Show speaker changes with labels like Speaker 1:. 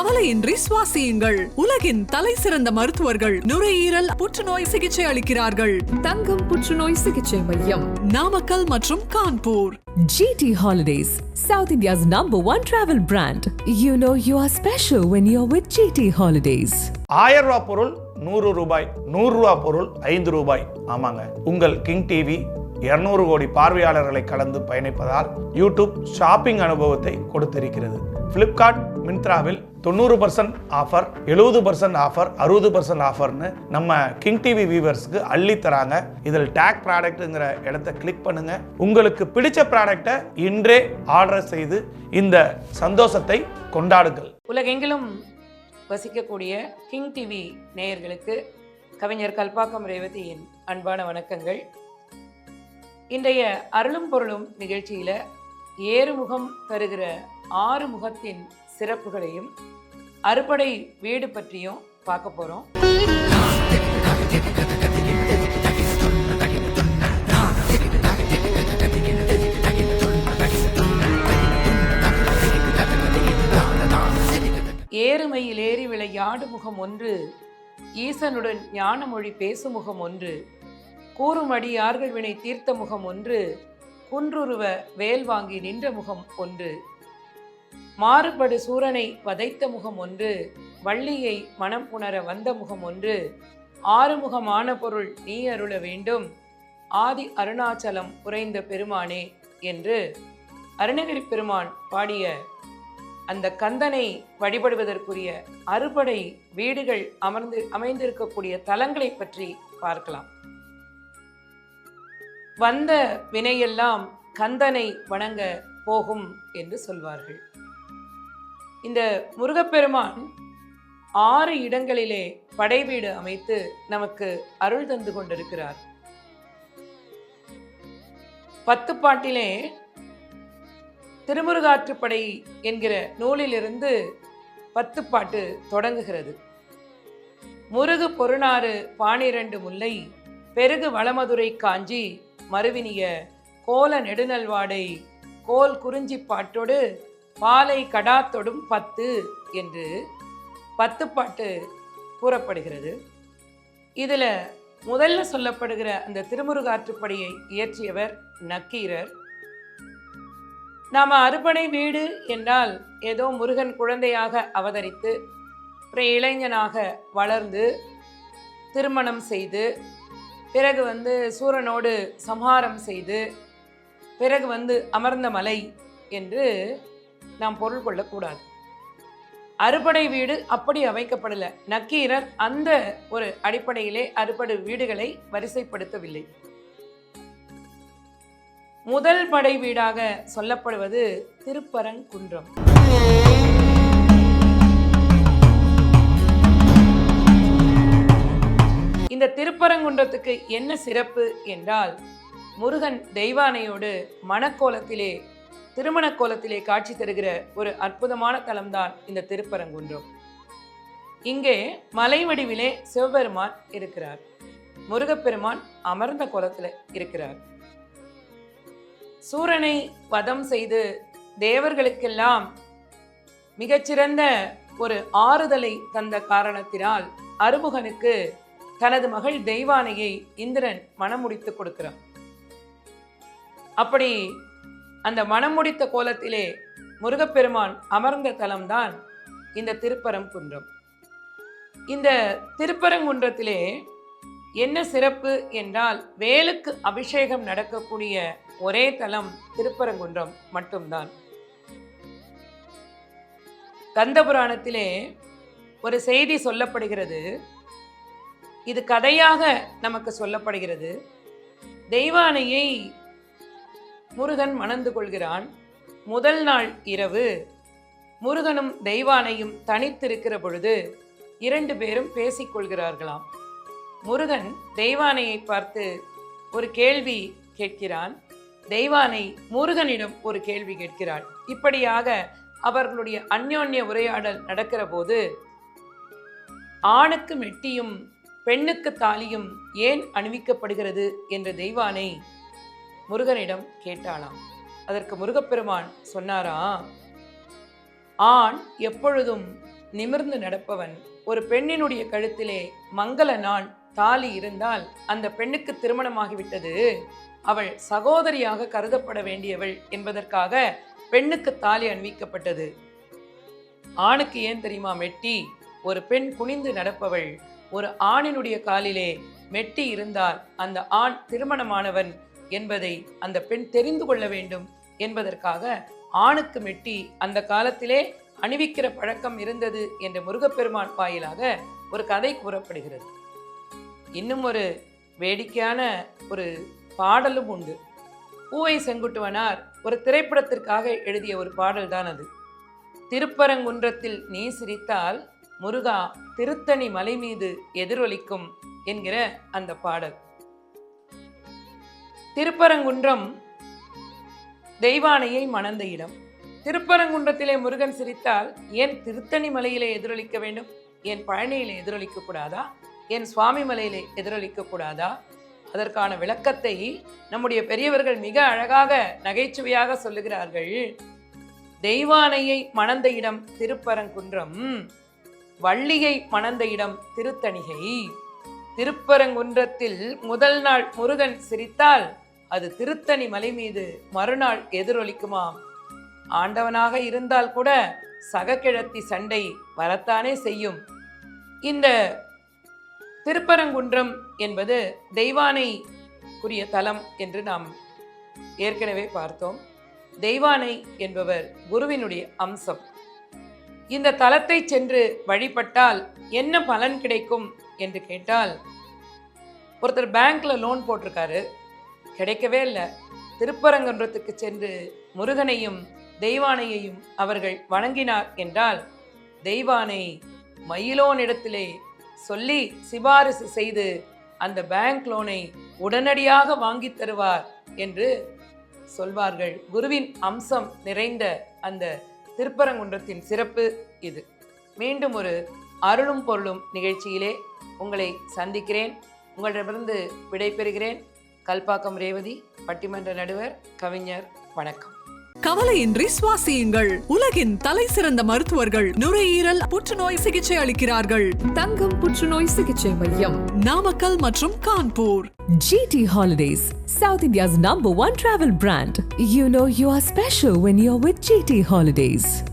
Speaker 1: கவலையின்றி சுவாசியுங்கள். உலகின் தலை சிறந்த மருத்துவர்கள் நுரையீரல் புற்றுநோய் சிகிச்சை அளிக்கிறார்கள்.
Speaker 2: தங்கம் புற்றுநோய் சிகிச்சை மையம்
Speaker 1: நாமக்கல் மற்றும் Kanpur.
Speaker 2: GT Holidays, South India's number one travel brand. You know you are special when you're with GT Holidays.
Speaker 3: ஆயிரம் ரூபாய் பொருள் நூறு ரூபாய் நூறு ரூபாய் பொருள் ஐந்து ரூபாய். ஆமாங்க. உங்கள் கிங் டிவி இருநூறு கோடி பார்வையாளர்களை கடந்து பயணிப்பதால் யூடியூப் ஷாப்பிங் அனுபவத்தை கொடுத்திருக்கிறது. ஃப்ளிப்கார்ட் மின்த்ராவில் தொண்ணூறு பர்சன்ட் ஆஃபர் எழுபது பர்சன்ட் ஆஃபர் அறுபது பர்சன்ட் ஆஃபர்னு நம்ம கிங் டிவி வியூவர்ஸ்க்கு அள்ளி தராங்க இதில் டேக் ப்ராடக்ட்டுங்கிற இடத்த கிளிக் பண்ணுங்க. உங்களுக்கு பிடிச்ச ப்ராடக்டை இன்றே ஆர்டர் செய்து இந்த சந்தோஷத்தை கொண்டாடுங்கள்.
Speaker 4: உலகெங்கிலும் வசிக்கக்கூடிய கிங் டிவி நேயர்களுக்கு கவிஞர் கல்பாக்கம் ரேவதியின் அன்பான வணக்கங்கள். இன்றைய அருளும் பொருளும் நிகழ்ச்சியில் ஏறுமுகம் தருகிற ஆறு முகத்தின் சிறப்புகளையும் அறுபடை வீடு பற்றியும் பார்க்க போகிறோம் ஏறுமையில் ஏறி விளையாடு முகம் ஒன்று ஈசனுடன் ஞானமொழி பேசும் முகம் ஒன்று கூறுமடியார்கள் வினை தீர்த்த முகம் ஒன்று குன்றுருவ வேல் வாங்கி நின்ற முகம் ஒன்று. மாறுபடு சூரனை வதைத்த முகம் ஒன்று வள்ளியை மனம் புணர வந்த முகம் ஒன்று ஆறுமுகமான பொருள் நீ அருள வேண்டும் ஆதி அருணாச்சலம் குறைந்த பெருமானே என்று அருணகிரி பெருமான் பாடிய அந்த கந்தனை வழிபடுவதற்குரிய அறுபடை வீடுகள் அமர்ந்து அமைந்திருக்கக்கூடிய தலங்களை பற்றி பார்க்கலாம். வந்த வினையெல்லாம் கந்தனை வணங்க போகும் என்று சொல்வார்கள். இந்த முருகப்பெருமான் ஆறு இடங்களிலே படைவீடு அமைத்து நமக்கு அருள் தந்து கொண்டிருக்கிறார். பத்து பாட்டிலே திருமுருகாற்றுப்படை என்கிற நூலிலிருந்து பத்து பாட்டு தொடங்குகிறது. முருகு பொருணாறு பானிரண்டு முல்லை பெருகு வளமதுரை காஞ்சி மறுவினிய கோல நெடுநல்வாடை கோல் குறிஞ்சி பாட்டோடு பாலை கடாத்தொடும் பத்து என்று பத்து பாட்டு கூறப்படுகிறது. இதில் முதல்ல சொல்லப்படுகிற அந்த திருமுருகாற்றுப்படியை இயற்றியவர் நக்கீரர். நாம் அறுபடை வீடு என்றால் ஏதோ முருகன் குழந்தையாக அவதரித்து அப்புறம் இளைஞனாக வளர்ந்து திருமணம் செய்து பிறகு வந்து சூரனோடு சம்ஹாரம் செய்து பிறகு வந்து அமர்ந்த மலை என்று நாம் பொருள் கொள்ளக்கூடாது. அறுபடை வீடு அப்படி அமைக்கப்படலை. நக்கீரர் அந்த ஒரு அடிப்படையிலே அறுபடை வீடுகளை வரிசைப்படுத்தவில்லை. முதல் படை வீடாக சொல்லப்படுவது திருப்பரங்குன்றம். இந்த திருப்பரங்குன்றத்துக்கு என்ன சிறப்பு என்றால் முருகன் தெய்வானையோடு மணக்கோலத்திலே திருமண கோலத்திலே காட்சி தருகிற ஒரு அற்புதமான தலம்தான் இந்த திருப்பரங்குன்றம். இங்கே மலை வடிவிலே சிவபெருமான் இருக்கிறார். முருகப்பெருமான் அமர்ந்த கோலத்தில் இருக்கிறார். சூரனை வதம் செய்து தேவர்களுக்கெல்லாம் மிகச்சிறந்த ஒரு ஆறுதலை தந்த காரணத்தினால் அருமுகனுக்கு தனது மகள் தெய்வானையை இந்திரன் மனமுடித்து முடித்து கொடுக்கிறான். அப்படி அந்த மனம் முடித்த கோலத்திலே முருகப்பெருமான் அமர்ந்த தலம்தான் இந்த திருப்பரங்குன்றம். இந்த திருப்பரங்குன்றத்திலே என்ன சிறப்பு என்றால் வேலுக்கு அபிஷேகம் நடக்கக்கூடிய ஒரே தலம் திருப்பரங்குன்றம் மட்டும்தான். கந்தபுராணத்திலே ஒரு செய்தி சொல்லப்படுகிறது. இது கதையாக நமக்கு சொல்லப்படுகிறது. தெய்வானையை முருகன் மணந்து கொள்கிறான். முதல் நாள் இரவு. முருகனும் தெய்வானையும் தனித்திருக்கிற பொழுது இரண்டு பேரும் பேசிக்கொள்கிறார்களாம் முருகன் தெய்வானையை பார்த்து ஒரு கேள்வி கேட்கிறான். தெய்வானை முருகனிடம் ஒரு கேள்வி கேட்கிறாள். இப்படியாக அவர்களுடைய அந்யோன்ய உரையாடல் நடக்கிற போது ஆணுக்கு மெட்டியும் பெண்ணுக்கு தாலியும் ஏன் அணிவிக்கப்படுகிறது? என்ற தெய்வானை முருகனிடம் கேட்டாளாம். அதற்கு முருகப்பெருமான் சொன்னாரா ஆண் எப்பொழுதும் நிமிர்ந்து நடப்பவன் ஒரு பெண்ணினுடைய கழுத்திலே மங்கள நாள் தாலி இருந்தால் அந்த பெண்ணுக்கு திருமணமாகிவிட்டது. அவள் சகோதரியாக கருதப்பட வேண்டியவள் என்பதற்காக பெண்ணுக்கு தாலி அணிவிக்கப்பட்டது. ஆணுக்கு ஏன் தெரியுமா மெட்டி? ஒரு பெண் குனிந்து நடப்பவள் ஒரு ஆணினுடைய காலிலே மெட்டி இருந்தால் அந்த ஆண் திருமணமானவன் என்பதை அந்த பெண் தெரிந்து கொள்ள வேண்டும் என்பதற்காக ஆணுக்கு மெட்டி அந்த காலத்திலே அணிவிக்கிற பழக்கம் இருந்தது என்ற முருகப்பெருமான் வாயிலாக ஒரு கதை கூறப்படுகிறது. இன்னும் ஒரு வேடிக்கையான ஒரு பாடலும் உண்டு. பூவை செங்குட்டுவனார் ஒரு திரைப்படத்திற்காக எழுதிய ஒரு பாடல் தான் அது. திருப்பரங்குன்றத்தில் நீ சிரித்தால் முருகா திருத்தணி மலை மீது எதிரொலிக்கும் என்கிற அந்த பாடல். திருப்பரங்குன்றம் தெய்வானையை மணந்த இடம். திருப்பரங்குன்றத்திலே முருகன் சிரித்தால் ஏன் திருத்தணி மலையிலே எதிரொலிக்க வேண்டும்? என் பழனியிலே எதிரொலிக்க கூடாதா? என் சுவாமி மலையிலே எதிரொலிக்க கூடாதா? அதற்கான விளக்கத்தை நம்முடைய பெரியவர்கள் மிக அழகாக நகைச்சுவையாக சொல்லுகிறார்கள். தெய்வானையை மணந்த இடம் திருப்பரங்குன்றம் வள்ளியை மணந்த இடம் திருத்தணிகை. திருப்பரங்குன்றத்தில் முதல் நாள் முருகன் சிரித்தால் அது திருத்தணி மலை மீது மறுநாள் எதிரொலிக்குமாம். ஆண்டவனாக இருந்தால் கூட சகக்கிழத்தி சண்டை வரத்தானே செய்யும். இந்த திருப்பரங்குன்றம் என்பது தெய்வானைக்குரிய தலம் என்று நாம் ஏற்கனவே பார்த்தோம். தெய்வானை என்பவர் குருவினுடைய அம்சம். இந்த தலத்தை சென்று வழிபட்டால் என்ன பலன் கிடைக்கும் என்று கேட்டால் ஒருத்தர் பேங்க்ல லோன் போட்டிருக்காரு. கிடைக்கவே இல்லை. திருப்பரங்குன்றத்துக்கு சென்று முருகனையும் தெய்வானையையும் அவர்கள் வணங்கினார் என்றால் தெய்வானை மயிலோனிடத்திலே சொல்லி சிபாரிசு செய்து அந்த பேங்க் லோனை உடனடியாக வாங்கித் தருவார் என்று சொல்வார்கள். குருவின் அம்சம் நிறைந்த அந்த திருப்பரங்குன்றத்தின் சிறப்பு இது. மீண்டும் ஒரு அருளும் பொருளும் நிகழ்ச்சியிலே உங்களை சந்திக்கிறேன். உங்களிடமிருந்து விடைபெறுகிறேன். கல்பாக்கம் ரேவதி பட்டிமன்ற நடுவர் கவிஞர் வணக்கம்.
Speaker 1: கவலையின்றி சுவாசியுங்கள். உலகின் தலை சிறந்த மருத்துவர்கள் நுரையீரல் புற்றுநோய் சிகிச்சை அளிக்கிறார்கள்.
Speaker 2: தங்கம் புற்றுநோய் சிகிச்சை மையம்
Speaker 1: நாமக்கல் மற்றும் Kanpur.
Speaker 2: GT Holidays, South India's number one travel brand. You know you are special when you're with GT Holidays.